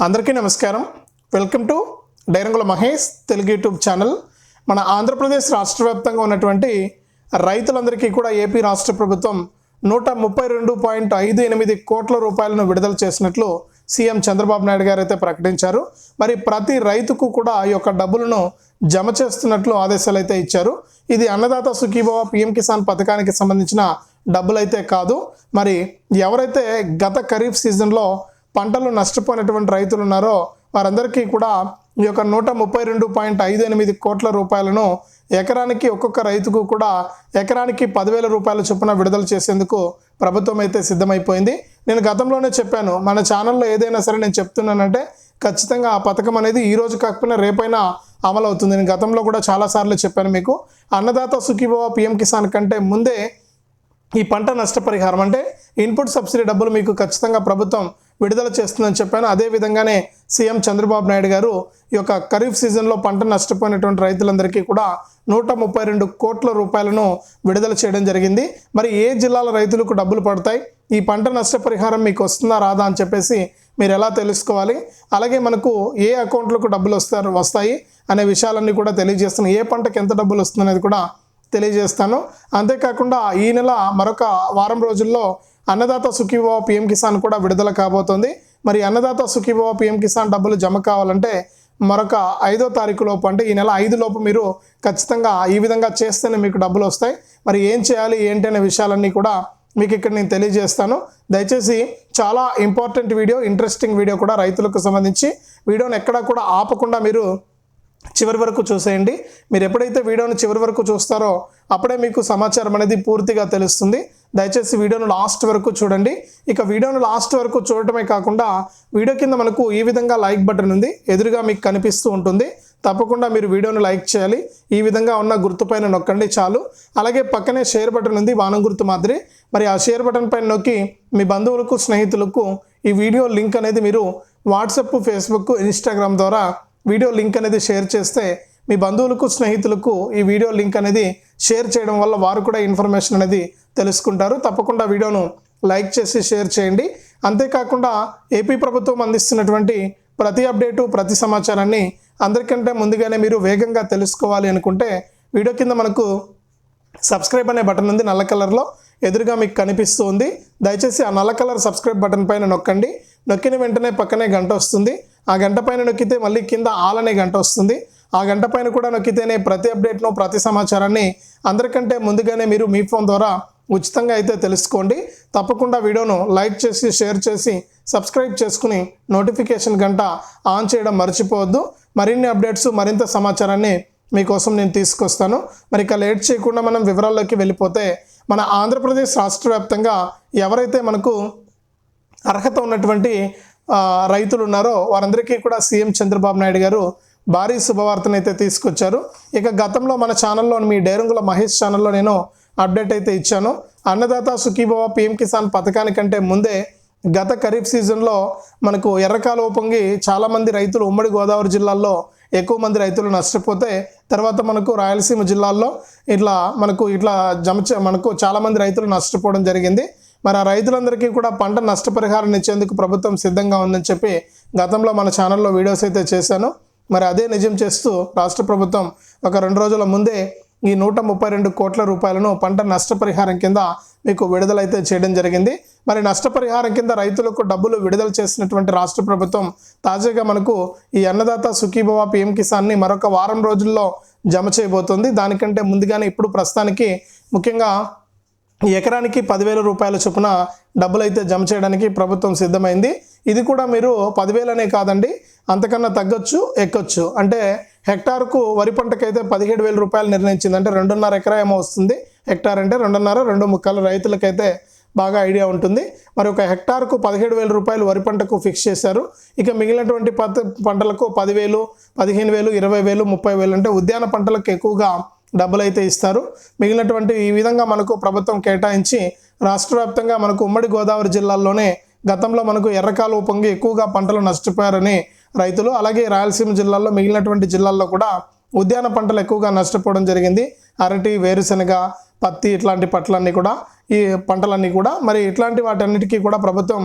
అందరికీ నమస్కారం. Welcome to డైరంగుల Mahesh Telugu YouTube channel. మన ఆంధ్రప్రదేశ్ రాష్ట్ర వ్యాప్తంగా ఉన్నటువంటి రైతులందరికీ కూడా ఏపీ రాష్ట్ర ప్రభుత్వం నూట ముప్పై రెండు పాయింట్ ఐదు ఎనిమిది కోట్ల రూపాయలను విడుదల చేసినట్లు సీఎం చంద్రబాబు నాయుడు గారు అయితే ప్రకటించారు. మరి ప్రతి రైతుకు కూడా ఈ యొక్క డబ్బులను జమ చేస్తున్నట్లు ఆదేశాలు అయితే ఇచ్చారు. ఇది అన్నదాత సుఖీభవ పిఎం కిసాన్ పథకానికి సంబంధించిన డబ్బులు అయితే కాదు. మరి ఎవరైతే గత ఖరీఫ్ సీజన్లో పంటలు నష్టపోయినటువంటి రైతులు ఉన్నారో వారందరికీ కూడా ఈ యొక్క నూట ముప్పై రెండు పాయింట్ ఐదు ఎనిమిది కోట్ల రూపాయలను ఎకరానికి ఒక్కొక్క రైతుకు కూడా ఎకరానికి పదివేల రూపాయల చొప్పున విడుదల చేసేందుకు ప్రభుత్వం అయితే సిద్ధమైపోయింది. నేను గతంలోనే చెప్పాను మన ఛానల్లో ఏదైనా సరే నేను చెప్తున్నానంటే ఖచ్చితంగా ఆ పథకం అనేది ఈ రోజు కాకపోయినా రేపైనా అమలు అవుతుంది. నేను గతంలో కూడా చాలాసార్లు చెప్పాను మీకు అన్నదాత సుఖీభవ పిఎం కిసాన్ కంటే ముందే ఈ పంట నష్టపరిహారం అంటే ఇన్పుట్ సబ్సిడీ డబ్బులు మీకు ఖచ్చితంగా ప్రభుత్వం విడుదల చేస్తుందని చెప్పాను. అదే విధంగానే సీఎం చంద్రబాబు నాయుడు గారు ఈ యొక్క ఖరీఫ్ సీజన్లో పంట నష్టపోయినటువంటి రైతులందరికీ కూడా నూట ముప్పై రెండు కోట్ల రూపాయలను విడుదల చేయడం జరిగింది. మరి ఏ జిల్లాల రైతులకు డబ్బులు పడతాయి? ఈ పంట నష్టపరిహారం మీకు వస్తుందా? రాదా? అని చెప్పేసి మీరు ఎలా తెలుసుకోవాలి? అలాగే మనకు ఏ అకౌంట్లకు డబ్బులు వస్తారు వస్తాయి అనే విషయాలన్నీ కూడా తెలియజేస్తాను. ఏ పంటకు ఎంత డబ్బులు వస్తుంది అనేది కూడా తెలియజేస్తాను. అంతేకాకుండా ఈ నెల మరొక వారం రోజుల్లో అన్నదాత సుఖీభవ పిఎం కిసాన్ కూడా విడుదల కాబోతోంది. మరి అన్నదాత సుఖీభవ పిఎం కిసాన్ డబ్బులు జమ కావాలంటే మరొక ఐదో తారీఖు లోపు అంటే ఈ నెల ఐదు లోపు మీరు ఖచ్చితంగా ఈ విధంగా చేస్తేనే మీకు డబ్బులు వస్తాయి. మరి ఏం చేయాలి ఏంటి అనే విషయాలన్నీ కూడా మీకు ఇక్కడ నేను తెలియజేస్తాను. దయచేసి చాలా ఇంపార్టెంట్ వీడియో ఇంట్రెస్టింగ్ వీడియో కూడా రైతులకు సంబంధించి. వీడియోని ఎక్కడా కూడా ఆపకుండా మీరు చివరి వరకు చూసేయండి. మీరు ఎప్పుడైతే వీడియోని చివరి వరకు చూస్తారో అప్పుడే మీకు సమాచారం అనేది పూర్తిగా తెలుస్తుంది. దయచేసి వీడియోను లాస్ట్ వరకు చూడండి. ఇక వీడియోను లాస్ట్ వరకు చూడటమే కాకుండా వీడియో కింద మనకు ఈ విధంగా లైక్ బటన్ ఉంది. ఎదురుగా మీకు కనిపిస్తూ ఉంటుంది. తప్పకుండా మీరు వీడియోను లైక్ చేయాలి. ఈ విధంగా ఉన్న గుర్తుపైన నొక్కండి చాలు. అలాగే పక్కనే షేర్ బటన్ ఉంది బాణం గుర్తు మాదిరి. మరి ఆ షేర్ బటన్ పైన నొక్కి మీ బంధువులకు స్నేహితులకు ఈ వీడియో లింక్ అనేది మీరు వాట్సప్ ఫేస్బుక్ ఇన్స్టాగ్రామ్ ద్వారా వీడియో లింక్ అనేది షేర్ చేస్తే మీ బంధువులకు స్నేహితులకు ఈ వీడియో లింక్ అనేది షేర్ చేయడం వల్ల వారు కూడా ఇన్ఫర్మేషన్ అనేది తెలుసుకుంటారు. తప్పకుండా వీడియోను లైక్ చేసి షేర్ చేయండి. అంతేకాకుండా ఏపీ ప్రభుత్వం అందిస్తున్నటువంటి ప్రతి అప్డేటు ప్రతి సమాచారాన్ని అందరికంటే ముందుగానే మీరు వేగంగా తెలుసుకోవాలి అనుకుంటే వీడియో కింద మనకు సబ్స్క్రైబ్ అనే బటన్ ఉంది నల్ల కలర్లో. ఎదురుగా మీకు కనిపిస్తూ ఉంది దయచేసి ఆ నల్ల కలర్ సబ్స్క్రైబ్ బటన్ పైన నొక్కండి. నొక్కిన వెంటనే పక్కనే గంట వస్తుంది. ఆ గంట పైన నొక్కితే మళ్ళీ కింద ఆల్ అనే గంట వస్తుంది. ఆ గంట పైన కూడా నొక్కితేనే ప్రతి అప్డేట్ను ప్రతి సమాచారాన్ని అందరికంటే ముందుగానే మీరు మీ ఫోన్ ద్వారా ఉచితంగా అయితే తెలుసుకోండి. తప్పకుండా వీడియోను లైక్ చేసి షేర్ చేసి సబ్స్క్రైబ్ చేసుకుని నోటిఫికేషన్ గంట ఆన్ చేయడం మర్చిపోవద్దు. మరిన్ని అప్డేట్స్ మరింత సమాచారాన్ని మీకోసం నేను తీసుకొస్తాను. మరి ఇక లేట్ చేయకుండా మనం వివరాల్లోకి వెళ్ళిపోతే మన ఆంధ్రప్రదేశ్ రాష్ట్ర వ్యాప్తంగా ఎవరైతే మనకు అర్హత ఉన్నటువంటి రైతులు ఉన్నారో వారందరికీ కూడా సీఎం చంద్రబాబు నాయుడు గారు భారీ శుభవార్తను అయితే తీసుకొచ్చారు. ఇక గతంలో మన ఛానల్లో మీ డేరంగుల మహేష్ ఛానల్లో నేను అప్డేట్ అయితే ఇచ్చాను. అన్నదాత సుఖీభవ పిఎం కిసాన్ పథకానికంటే ముందే గత ఖరీఫ్ సీజన్లో మనకు ఎర్రకాలువ పొంగి చాలామంది రైతులు ఉమ్మడి గోదావరి జిల్లాల్లో ఎక్కువ మంది రైతులు నష్టపోతే తర్వాత మనకు రాయలసీమ జిల్లాల్లో ఇట్లా మనకు ఇట్లా జమ మనకు చాలామంది రైతులు నష్టపోవడం జరిగింది. మరి ఆ రైతులందరికీ కూడా పంట నష్టపరిహారం ఇచ్చేందుకు ప్రభుత్వం సిద్ధంగా ఉందని చెప్పి గతంలో మన ఛానల్లో వీడియోస్ అయితే చేశాను. మరి అదే నిజం చేస్తూ రాష్ట్ర ప్రభుత్వం ఒక రెండు రోజుల ముందే ఈ నూట ముప్పై రెండు కోట్ల రూపాయలను పంట నష్టపరిహారం కింద మీకు విడుదలైతే చేయడం జరిగింది. మరి నష్టపరిహారం కింద రైతులకు డబ్బులు విడుదల చేసినటువంటి రాష్ట్ర ప్రభుత్వం తాజాగా మనకు ఈ అన్నదాత సుఖీభవ పిఎం కిసాన్ని మరొక వారం రోజుల్లో జమ చేయబోతుంది. దానికంటే ముందుగానే ఇప్పుడు ప్రస్తుతానికి ముఖ్యంగా ఎకరానికి పదివేల రూపాయల చొప్పున డబ్బులు అయితే జమ చేయడానికి ప్రభుత్వం సిద్ధమైంది. ఇది కూడా మీరు పదివేలనే కాదండి అంతకన్నా తగ్గొచ్చు ఎక్కొచ్చు. అంటే హెక్టార్కు వరి పంటకైతే పదిహేడు వేల రూపాయలు నిర్ణయించింది అంటే రెండున్నర ఎకరా ఏమో వస్తుంది. హెక్టార్ అంటే రెండున్నర రెండు ముక్కలు రైతులకైతే బాగా ఐడియా ఉంటుంది. మరి ఒక హెక్టార్కు పదిహేడు వేల రూపాయలు వరి పంటకు ఫిక్స్ చేశారు. ఇక మిగిలినటువంటి పత పంటలకు పదివేలు పదిహేను వేలు ఇరవై వేలు ముప్పై వేలు అంటే ఉద్యాన పంటలకు ఎక్కువగా డబ్బులు అయితే ఇస్తారు. మిగిలినటువంటి ఈ విధంగా మనకు ప్రభుత్వం కేటాయించి రాష్ట్ర వ్యాప్తంగా మనకు ఉమ్మడి గోదావరి జిల్లాల్లోనే గతంలో మనకు ఎర్రకాలువ పొంగి ఎక్కువగా పంటలు నష్టపోయారని రైతులు అలాగే రాయలసీమ జిల్లాల్లో మిగిలినటువంటి జిల్లాల్లో కూడా ఉద్యాన పంటలు ఎక్కువగా నష్టపోవడం జరిగింది. అరటి వేరుశనగ పత్తి ఇట్లాంటి పంటలన్నీ కూడా ఈ పంటలన్నీ కూడా మరి ఇట్లాంటి వాటన్నిటికీ కూడా ప్రభుత్వం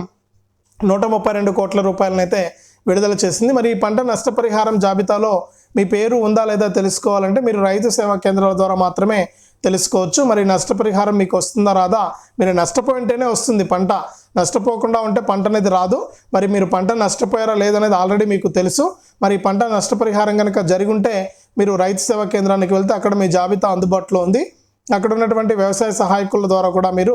నూట ముప్పై రెండు కోట్ల రూపాయలనైతే విడుదల చేసింది. మరి ఈ పంట నష్టపరిహారం జాబితాలో మీ పేరు ఉందా లేదా తెలుసుకోవాలంటే మీరు రైతు సేవా కేంద్రాల ద్వారా మాత్రమే తెలుసుకోవచ్చు. మరి నష్టపరిహారం మీకు వస్తుందా రాదా? మీరు నష్టపోయింటేనే వస్తుంది పంట. నష్టపోకుండా ఉంటే పంట అనేది రాదు. మరి మీరు పంట నష్టపోయారా లేదనేది ఆల్రెడీ మీకు తెలుసు. మరి పంట నష్టపరిహారం కనుక జరిగి ఉంటే మీరు రైతు సేవా కేంద్రానికి వెళ్తే అక్కడ మీ జాబితా అందుబాటులో ఉంది. అక్కడ ఉన్నటువంటి వ్యవసాయ సహాయకుల ద్వారా కూడా మీరు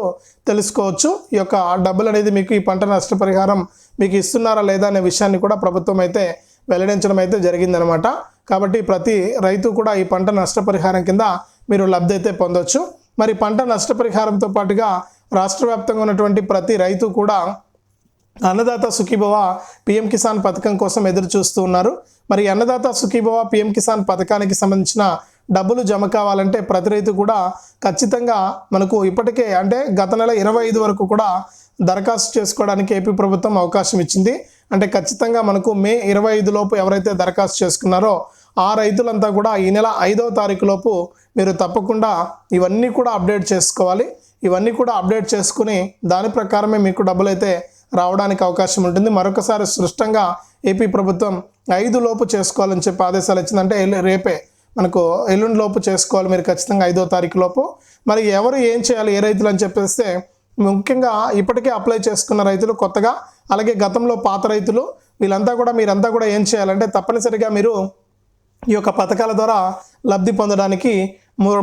తెలుసుకోవచ్చు. ఈ యొక్క డబ్బులు అనేది మీకు ఈ పంట నష్టపరిహారం మీకు ఇస్తున్నారా లేదా అనే విషయాన్ని కూడా ప్రభుత్వం అయితే వెల్లడించడం అయితే జరిగిందనమాట. కాబట్టి ప్రతి రైతు కూడా ఈ పంట నష్టపరిహారం కింద మీరు లబ్ధి అయితే పొందొచ్చు. మరి పంట నష్టపరిహారంతో పాటుగా రాష్ట్ర వ్యాప్తంగా ఉన్నటువంటి ప్రతి రైతు కూడా అన్నదాత సుఖీభవ పిఎం కిసాన్ పథకం కోసం ఎదురు చూస్తూ ఉన్నారు. మరి అన్నదాత సుఖీభవ పిఎం కిసాన్ పథకానికి సంబంధించిన డబ్బులు జమ కావాలంటే ప్రతి రైతు కూడా ఖచ్చితంగా మనకు ఇప్పటికే అంటే గత నెల ఇరవై ఐదు వరకు కూడా దరఖాస్తు చేసుకోవడానికి ఏపీ ప్రభుత్వం అవకాశం ఇచ్చింది. అంటే ఖచ్చితంగా మనకు మే ఇరవై ఐదు లోపు ఎవరైతే దరఖాస్తు చేసుకున్నారో ఆ రైతులంతా కూడా ఈ నెల ఐదవ తారీఖులోపు మీరు తప్పకుండా ఇవన్నీ కూడా అప్డేట్ చేసుకోవాలి. ఇవన్నీ కూడా అప్డేట్ చేసుకుని దాని ప్రకారమే మీకు డబ్బులు అయితే రావడానికి అవకాశం ఉంటుంది. మరొకసారి స్పష్టంగా ఏపీ ప్రభుత్వం ఐదు లోపు చేసుకోవాలని చెప్పి ఆదేశాలు ఇచ్చిందంటే ఎల్లు- రేపే మనకు ఎల్లుండి లోపు చేసుకోవాలి మీరు ఖచ్చితంగా ఐదో తారీఖు లోపు. మరి ఎవరు ఏం చేయాలి? ఏ రైతులు అని చెప్పేస్తే ముఖ్యంగా ఇప్పటికే అప్లై చేసుకున్న రైతులు కొత్తగా అలాగే గతంలో పాత రైతులు వీళ్ళంతా కూడా మీరంతా కూడా ఏం చేయాలంటే తప్పనిసరిగా మీరు ఈ యొక్క పథకాల ద్వారా లబ్ధి పొందడానికి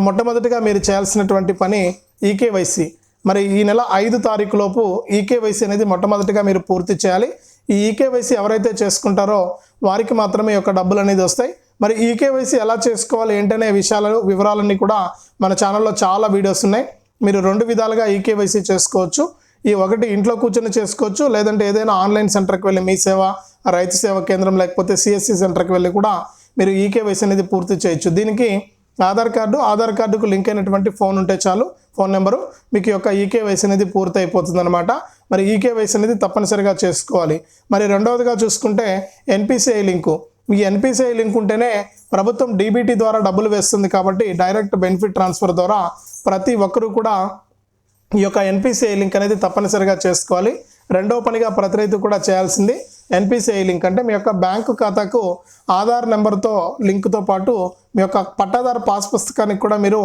మొట్టమొదటిగా మీరు చేయాల్సినటువంటి పని ఈకేవైసీ మరి ఈ నెల ఐదు తారీఖు లోపు ఈకేవైసీ అనేది మొట్టమొదటిగా మీరు పూర్తి చేయాలి. ఈ ఈకేవైసీ ఎవరైతే చేసుకుంటారో వారికి మాత్రమే ఈ యొక్క డబ్బులు అనేది వస్తాయి. మరి ఈకేవైసీ ఎలా చేసుకోవాలి ఏంటనే విషయాలు వివరాలన్నీ కూడా మన ఛానల్లో చాలా వీడియోస్ ఉన్నాయి. మీరు రెండు విధాలుగా ఈకేవైసీ చేసుకోవచ్చు. ఈ ఒకటి ఇంట్లో కూర్చొని చేసుకోవచ్చు లేదంటే ఏదైనా ఆన్లైన్ సెంటర్కి వెళ్ళి మీ సేవ రైతు సేవా కేంద్రం లేకపోతే సిఎస్సి సెంటర్కి వెళ్ళి కూడా మీరు ఈకేవైసీ అనేది పూర్తి చేయొచ్చు. దీనికి ఆధార్ కార్డు ఆధార్ కార్డుకు లింక్ అయినటువంటి ఫోన్ ఉంటే చాలు. ఫోన్ నెంబరు మీకు యొక్క ఈకేవైసీ అనేది పూర్తి అయిపోతుంది అనమాట మరి ఈకేవైసీ అనేది తప్పనిసరిగా చేసుకోవాలి. మరి రెండవదిగా చూసుకుంటే ఎన్పిసిఐ లింకు. మీ ఎన్పిసిఐ లింక్ ఉంటేనే ప్రభుత్వం డీబీటీ ద్వారా డబ్బులు వేస్తుంది కాబట్టి డైరెక్ట్ బెనిఫిట్ ట్రాన్స్ఫర్ ద్వారా ప్రతి ఒక్కరూ కూడా ఈ యొక్క ఎన్పిసిఐ లింక్ అనేది తప్పనిసరిగా చేసుకోవాలి. రెండవ పనిగా ప్రతి రైతు కూడా చేయాల్సింది ఎన్పిసిఐ లింక్ అంటే మీ యొక్క బ్యాంకు ఖాతాకు ఆధార్ నెంబర్తో లింక్తో పాటు మీ యొక్క పట్టాదారు పాస్ పుస్తకానికి కూడా మీరు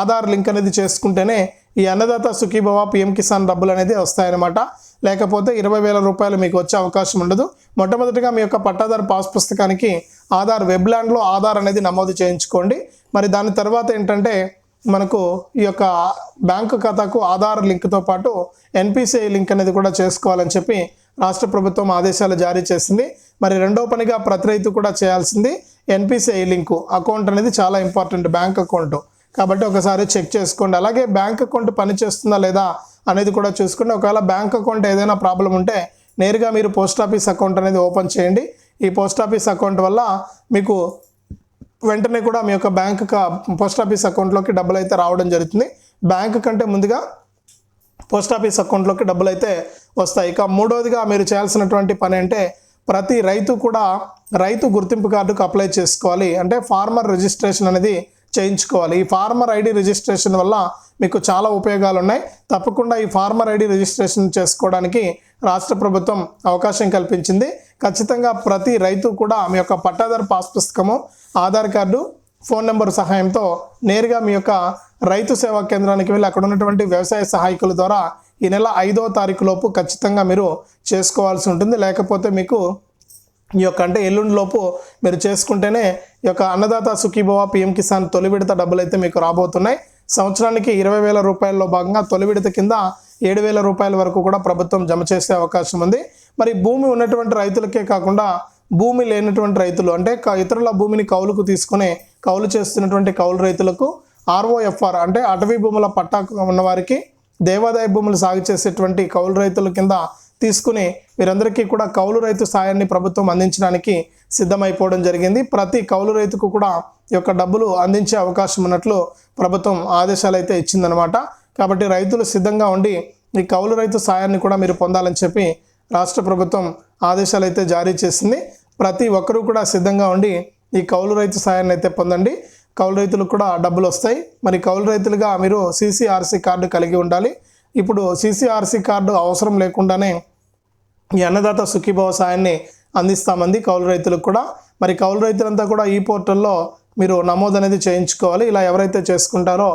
ఆధార్ లింక్ అనేది చేసుకుంటేనే ఈ అన్నదాత సుఖీభవ పిఎం కిసాన్ డబ్బులు అనేది వస్తాయన్నమాట. లేకపోతే ఇరవై వేల రూపాయలు మీకు వచ్చే అవకాశం ఉండదు. మొట్టమొదటిగా మీ యొక్క పట్టాదారు పాస్ పుస్తకానికి ఆధార్ వెబ్లాండ్లో ఆధార్ అనేది నమోదు చేయించుకోండి. మరి దాని తర్వాత ఏంటంటే మనకు ఈ యొక్క బ్యాంకు ఖాతాకు ఆధార్ లింక్తో పాటు ఎన్పిసిఐ లింక్ అనేది కూడా చేసుకోవాలని చెప్పి రాష్ట్ర ప్రభుత్వం ఆదేశాలు జారీ చేసింది. మరి రెండో పనిగా ప్రతి రైతు కూడా చేయాల్సింది ఎన్పిసిఐ లింకు. అకౌంట్ అనేది చాలా ఇంపార్టెంట్ బ్యాంక్ అకౌంట్. కాబట్టి ఒకసారి చెక్ చేసుకోండి. అలాగే బ్యాంక్ అకౌంట్ పనిచేస్తుందా లేదా అనేది కూడా చూసుకోండి ఒకవేళ బ్యాంక్ అకౌంట్ ఏదైనా ప్రాబ్లం ఉంటే నేరుగా మీరు పోస్ట్ ఆఫీస్ అకౌంట్ అనేది ఓపెన్ చేయండి. ఈ పోస్ట్ ఆఫీస్ అకౌంట్ వల్ల మీకు వెంటనే కూడా మీ యొక్క బ్యాంక్ పోస్ట్ ఆఫీస్ అకౌంట్లోకి డబ్బులు అయితే రావడం జరుగుతుంది. బ్యాంక్ కంటే ముందుగా పోస్ట్ ఆఫీస్ అకౌంట్లోకి డబ్బులు అయితే వస్తాయి. ఇక మూడవదిగా మీరు చేయాల్సినటువంటి పని అంటే ప్రతి రైతు కూడా రైతు గుర్తింపు కార్డుకు అప్లై చేసుకోవాలి. అంటే ఫార్మర్ రిజిస్ట్రేషన్ అనేది చేయించుకోవాలి. ఈ ఫార్మర్ ఐడి రిజిస్ట్రేషన్ వల్ల మీకు చాలా ఉపయోగాలు ఉన్నాయి తప్పకుండా ఈ ఫార్మర్ ఐడి రిజిస్ట్రేషన్ చేసుకోవడానికి రాష్ట్ర ప్రభుత్వం అవకాశం కల్పించింది. ఖచ్చితంగా ప్రతి రైతు కూడా మీ యొక్క పట్టాదారు పాస్ పుస్తకము ఆధార్ కార్డు ఫోన్ నెంబర్ సహాయంతో నేరుగా మీ యొక్క రైతు సేవా కేంద్రానికి వెళ్ళి అక్కడ ఉన్నటువంటి వ్యవసాయ సహాయకుల ద్వారా ఈ నెల ఐదో తారీఖు లోపు ఖచ్చితంగా మీరు చేసుకోవాల్సి ఉంటుంది. లేకపోతే మీకు ఈ యొక్క అంటే ఎల్లుండి లోపు మీరు చేసుకుంటేనే ఈ యొక్క అన్నదాత సుఖీభవ పిఎం కిసాన్ తొలి విడత డబ్బులు అయితే మీకు రాబోతున్నాయి. సంవత్సరానికి ఇరవై వేల రూపాయల్లో భాగంగా తొలి విడత కింద ఏడు వేల రూపాయల వరకు కూడా ప్రభుత్వం జమ చేసే అవకాశం ఉంది. మరి భూమి ఉన్నటువంటి రైతులకే కాకుండా భూమి లేనటువంటి రైతులు అంటే ఇతరుల భూమిని కౌలుకు తీసుకుని కౌలు చేస్తున్నటువంటి కౌలు రైతులకు ఆర్ఓఎఫ్ఆర్ అంటే అటవీ భూముల పట్టా ఉన్నవారికి దేవాదాయ భూములు సాగు చేసేటువంటి కౌలు రైతుల కింద తీసుకుని వీరందరికీ కూడా కౌలు రైతు సాయాన్ని ప్రభుత్వం అందించడానికి సిద్ధమైపోవడం జరిగింది. ప్రతి కౌలు రైతుకు కూడా ఈ యొక్క డబ్బులు అందించే అవకాశం ఉన్నట్లు ప్రభుత్వం ఆదేశాలు అయితే ఇచ్చిందనమాట కాబట్టి రైతులు సిద్ధంగా ఉండి ఈ కౌలు రైతు సాయాన్ని కూడా మీరు పొందాలని చెప్పి రాష్ట్ర ప్రభుత్వం ఆదేశాలు అయితే జారీ చేసింది. ప్రతి ఒక్కరూ కూడా సిద్ధంగా ఉండి ఈ కౌలు రైతు సాయాన్ని అయితే పొందండి. కౌలు రైతులకు కూడా డబ్బులు వస్తాయి. మరి కౌలు రైతులుగా మీరు సీసీఆర్సీ కార్డు కలిగి ఉండాలి. ఇప్పుడు సీసీఆర్సీ కార్డు అవసరం లేకుండానే ఈ అన్నదాత సుఖీభవ సాయాన్ని అందిస్తామంది కౌలు రైతులకు కూడా. మరి కౌలు రైతులంతా కూడా ఈ పోర్టల్లో మీరు నమోదు అనేది చేయించుకోవాలి. ఇలా ఎవరైతే చేసుకుంటారో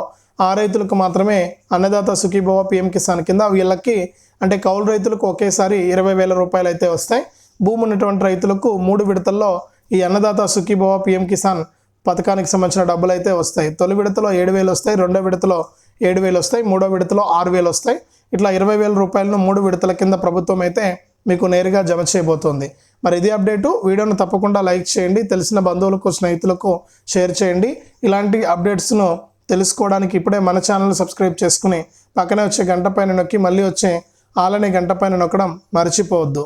ఆ రైతులకు మాత్రమే అన్నదాత సుఖీభవ పిఎం కిసాన్ కింద వీళ్ళకి అంటే కౌలు రైతులకు ఒకేసారి ఇరవై వేల రూపాయలు అయితే వస్తాయి. భూమి ఉన్నటువంటి రైతులకు మూడు విడతల్లో ఈ అన్నదాత సుఖీభవ పిఎం కిసాన్ పథకానికి సంబంధించిన డబ్బులు అయితే వస్తాయి. తొలి విడతలో ఏడు వేలు వస్తాయి. రెండో విడతలో ఏడు వేలు వస్తాయి మూడో విడతలో ఆరు వేలు వస్తాయి. ఇట్లా ఇరవై వేల రూపాయలను మూడు విడతల కింద ప్రభుత్వం అయితే మీకు నేరుగా జమ చేయబోతోంది. మరి ఇది అప్డేటు. వీడియోను తప్పకుండా లైక్ చేయండి తెలిసిన బంధువులకు స్నేహితులకు షేర్ చేయండి. ఇలాంటి అప్డేట్స్ను తెలుసుకోవడానికి ఇప్పుడే మన ఛానల్ సబ్స్క్రైబ్ చేసుకుని పక్కనే వచ్చే గంట పైన నొక్కి మళ్ళీ వచ్చే ఆలనే గంట పైన నొక్కడం మర్చిపోవద్దు.